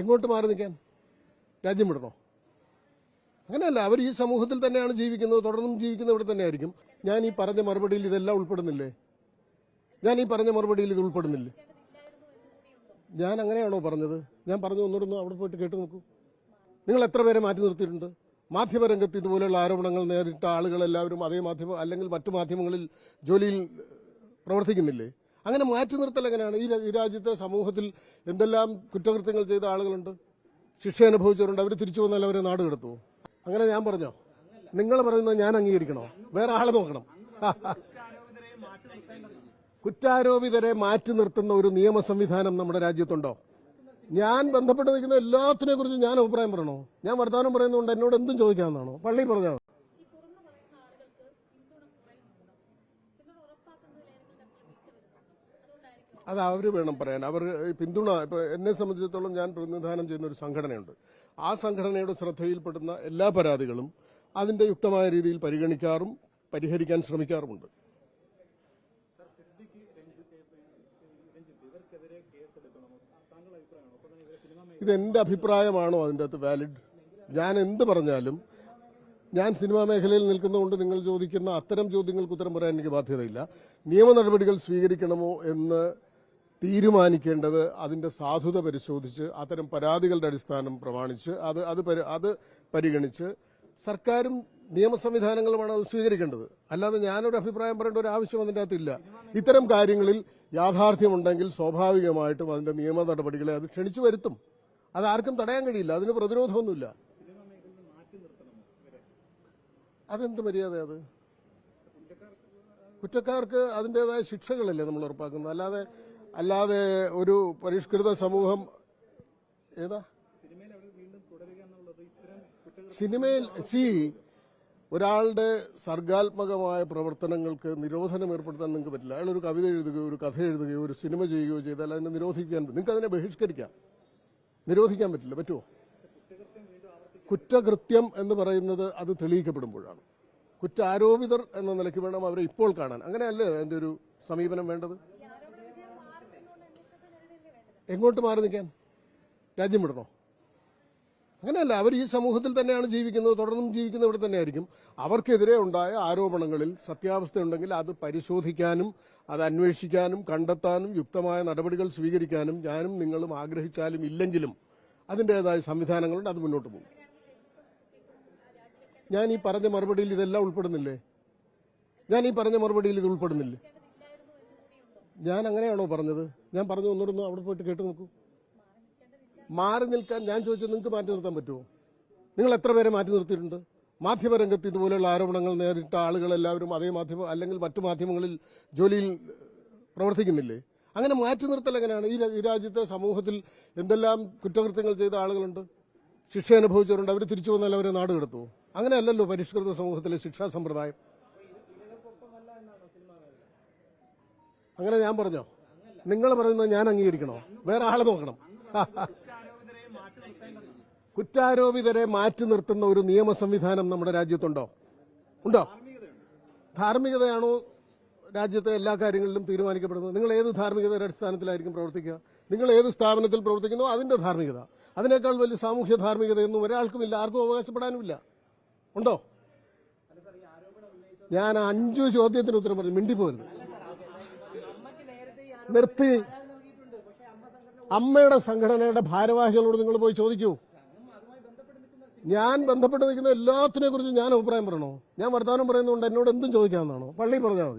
എങ്ങോട്ട് മാറി നിൽക്കാൻ? രാജ്യം വിടണോ? അങ്ങനെയല്ല അവർ ഈ സമൂഹത്തിൽ തന്നെയാണ് ജീവിക്കുന്നത് തുടർന്നും ജീവിക്കുന്ന ഇവിടെ തന്നെയായിരിക്കും. ഞാൻ ഈ പറഞ്ഞ മറുപടിയിൽ ഇതെല്ലാം ഉൾപ്പെടുന്നില്ലേ? ഞാൻ ഈ പറഞ്ഞ മറുപടിയിൽ ഇത് ഉൾപ്പെടുന്നില്ലേ? ഞാൻ അങ്ങനെയാണോ പറഞ്ഞത്? ഞാൻ പറഞ്ഞു ഒന്നുകൂടെ അവിടെ പോയിട്ട് കേട്ട് നോക്കൂ. നിങ്ങൾ എത്ര പേരെ മാറ്റി നിർത്തിയിട്ടുണ്ട്? മാധ്യമരംഗത്ത് ഇതുപോലെയുള്ള ആരോപണങ്ങൾ നേരിട്ട ആളുകളെല്ലാവരും അതേ മാധ്യമ അല്ലെങ്കിൽ മറ്റു മാധ്യമങ്ങളിൽ ജോലിയിൽ പ്രവർത്തിക്കുന്നില്ലേ? അങ്ങനെ മാറ്റി നിർത്തൽ എങ്ങനെയാണ്? ഈ രാജ്യത്തെ സമൂഹത്തിൽ എന്തെല്ലാം കുറ്റകൃത്യങ്ങൾ ചെയ്ത ആളുകളുണ്ട്? ശിക്ഷ അനുഭവിച്ചവരുണ്ട്. അവർ തിരിച്ചു വന്നാൽ അവരെ നാട് കെടുത്തുവോ? അങ്ങനെ ഞാൻ പറഞ്ഞോ? നിങ്ങൾ പറയുന്നത് ഞാൻ അംഗീകരിക്കണോ? വേറെ ആളെ നോക്കണം. കുറ്റാരോപിതരെ മാറ്റി നിർത്തുന്ന ഒരു നിയമ സംവിധാനം നമ്മുടെ രാജ്യത്തുണ്ടോ? ഞാൻ ബന്ധപ്പെട്ട് നിൽക്കുന്ന എല്ലാത്തിനെ കുറിച്ച് ഞാൻ അഭിപ്രായം പറയണോ? ഞാൻ വർത്തമാനം പറയുന്നതുകൊണ്ട് എന്നോട് എന്തും ചോദിക്കാമെന്നാണോ പള്ളി പറഞ്ഞാൽ അത് അവർ വേണം പറയാൻ. അവർ പിന്തുണ ഇപ്പൊ എന്നെ സംബന്ധിച്ചിടത്തോളം ഞാൻ പ്രതിനിധാനം ചെയ്യുന്ന ഒരു സംഘടനയുണ്ട്. ആ സംഘടനയുടെ ശ്രദ്ധയിൽപ്പെടുന്ന എല്ലാ പരാതികളും അതിന്റെ യുക്തമായ രീതിയിൽ പരിഗണിക്കാറും പരിഹരിക്കാൻ ശ്രമിക്കാറുമുണ്ട്. ഇത് എന്റെ അഭിപ്രായമാണോ അതിന്റെ അകത്ത് വാലിഡ്? ഞാൻ എന്ത് പറഞ്ഞാലും ഞാൻ സിനിമാ മേഖലയിൽ നിൽക്കുന്നതുകൊണ്ട് നിങ്ങൾ ചോദിക്കുന്ന അത്തരം ചോദ്യങ്ങൾക്ക് ഉത്തരം പറയാൻ എനിക്ക് ബാധ്യതയില്ല. നിയമ നടപടികൾ സ്വീകരിക്കണമോ എന്ന് തീരുമാനിക്കേണ്ടത് അതിന്റെ സാധുത പരിശോധിച്ച് അത്തരം പരാതികളുടെ അടിസ്ഥാനം പ്രമാണിച്ച് അത് അത് അത് പരിഗണിച്ച് സർക്കാരും നിയമ സംവിധാനങ്ങളുമാണ് അത് സ്വീകരിക്കേണ്ടത്. അല്ലാതെ ഞാനൊരു അഭിപ്രായം പറയേണ്ട ഒരു ആവശ്യം അതിന്റെ അകത്തില്ല. ഇത്തരം കാര്യങ്ങളിൽ യാഥാർത്ഥ്യമുണ്ടെങ്കിൽ സ്വാഭാവികമായിട്ടും അതിന്റെ നിയമ നടപടികളെ അത് ക്ഷണിച്ചു വരുത്തും. അത് ആർക്കും തടയാൻ കഴിയില്ല അതിന് പ്രതിരോധമൊന്നുമില്ല. അതെന്ത് മര്യാദ അത്? കുറ്റക്കാർക്ക് അതിന്റെതായ ശിക്ഷകളല്ലേ നമ്മൾ ഉറപ്പാക്കുന്നത്. അല്ലാതെ അല്ലാതെ ഒരു പരിഷ്കൃത സമൂഹം ഏതാ? സിനിമയിൽ സി ഒരാളുടെ സർഗാത്മകമായ പ്രവർത്തനങ്ങൾക്ക് നിരോധനം ഏർപ്പെടുത്താൻ നിങ്ങൾക്ക് പറ്റില്ല. അയാൾ ഒരു കവിത എഴുതുകയോ ഒരു കഥ എഴുതുകയോ ഒരു സിനിമ ചെയ്യുകയോ ചെയ്താൽ അതിനെ നിരോധിക്കാൻ നിങ്ങൾക്ക് അതിനെ ബഹിഷ്കരിക്കാം. നിരോധിക്കാൻ പറ്റില്ല. പറ്റുമോ കുറ്റകൃത്യം എന്ന് പറയുന്നത് അത് തെളിയിക്കപ്പെടുമ്പോഴാണ്. കുറ്റാരോപിതർ എന്ന നിലയ്ക്ക് വേണം അവരെ ഇപ്പോൾ കാണാൻ. അങ്ങനെയല്ലേ അതിന്റെ ഒരു സമീപനം വേണ്ടത്? എങ്ങോട്ട് മാറി നിൽക്കാൻ? രാജ്യം വിടണോ? അങ്ങനെയല്ല അവർ ഈ സമൂഹത്തിൽ തന്നെയാണ് ജീവിക്കുന്നത് തുടർന്നും ജീവിക്കുന്നത് ഇവിടെ തന്നെയായിരിക്കും. അവർക്കെതിരെ ഉണ്ടായ ആരോപണങ്ങളിൽ സത്യാവസ്ഥയുണ്ടെങ്കിൽ അത് പരിശോധിക്കാനും അത് അന്വേഷിക്കാനും കണ്ടെത്താനും യുക്തമായ നടപടികൾ സ്വീകരിക്കാനും ഞാനും നിങ്ങളും ആഗ്രഹിച്ചാലും ഇല്ലെങ്കിലും അതിന്റെതായ സംവിധാനങ്ങളുണ്ട് അത് മുന്നോട്ട് പോകും. ഞാൻ ഈ പറഞ്ഞ മറുപടിയിൽ ഇതെല്ലാം ഉൾപ്പെടുന്നില്ലേ? ഞാൻ ഈ പറഞ്ഞ മറുപടിയിൽ ഇത് ഉൾപ്പെടുന്നില്ലേ? ഞാൻ അങ്ങനെയാണോ പറഞ്ഞത്? ഞാൻ പറഞ്ഞു ഒന്നുകൂടെ അവിടെ പോയിട്ട് കേട്ട് നോക്കൂ. മാറി നിൽക്കാൻ ഞാൻ ചോദിച്ചത് നിങ്ങൾക്ക് മാറ്റി നിർത്താൻ പറ്റുമോ? നിങ്ങൾ എത്ര പേരെ മാറ്റി നിർത്തിയിട്ടുണ്ട്? മാധ്യമരംഗത്ത് ഇതുപോലെയുള്ള ആരോപണങ്ങൾ നേരിട്ട ആളുകളെല്ലാവരും അതേ മാധ്യമ അല്ലെങ്കിൽ മറ്റു മാധ്യമങ്ങളിൽ ജോലിയിൽ പ്രവർത്തിക്കുന്നില്ലേ? അങ്ങനെ മാറ്റി നിർത്തൽ എങ്ങനെയാണ്? ഈ ഈ രാജ്യത്തെ സമൂഹത്തിൽ എന്തെല്ലാം കുറ്റകൃത്യങ്ങൾ ചെയ്ത ആളുകളുണ്ട്? ശിക്ഷ അനുഭവിച്ചവരുണ്ട്. അവർ തിരിച്ചു വന്നാൽ അവരെ നാട് അങ്ങനെ അങ്ങനെയല്ലല്ലോ പരിഷ്കൃത സമൂഹത്തിലെ ശിക്ഷാ സമ്പ്രദായം. അങ്ങനെ ഞാൻ പറഞ്ഞോ? നിങ്ങൾ പറയുന്നത് ഞാൻ അംഗീകരിക്കണോ? വേറെ ആളെ നോക്കണം. കുറ്റാരോപിതരെ മാറ്റി നിർത്തുന്ന ഒരു നിയമ സംവിധാനം നമ്മുടെ രാജ്യത്തുണ്ടോ? ഉണ്ടോ? ധാർമ്മികതയാണോ രാജ്യത്തെ എല്ലാ കാര്യങ്ങളിലും തീരുമാനിക്കപ്പെടുന്നത്? നിങ്ങൾ ഏത് ധാർമ്മികതയുടെ അടിസ്ഥാനത്തിലായിരിക്കും പ്രവർത്തിക്കുക? നിങ്ങൾ ഏത് സ്ഥാപനത്തിൽ പ്രവർത്തിക്കുന്നു? അതിന്റെ ധാർമ്മികത. അതിനേക്കാൾ വലിയ സാമൂഹ്യ ധാർമ്മികതയൊന്നും ഒരാൾക്കുമില്ല. ആർക്കും അവകാശപ്പെടാനുമില്ല. ഉണ്ടോ? ഞാൻ അഞ്ചു ചോദ്യത്തിന് ഉത്തരം പറഞ്ഞു. മിണ്ടിപ്പോരുത്. നിർത്തി. അമ്മയുടെ സംഘടനയുടെ ഭാരവാഹികളോട് നിങ്ങൾ പോയി ചോദിക്കൂ. ഞാൻ ബന്ധപ്പെട്ട് നിൽക്കുന്ന എല്ലാത്തിനെ കുറിച്ച് ഞാൻ അഭിപ്രായം പറയണോ? ഞാൻ വർത്തമാനം പറയുന്നതുകൊണ്ട് എന്നോട് എന്തും ചോദിക്കാവുന്നതാണോ? പള്ളി പറഞ്ഞാൽ മതി.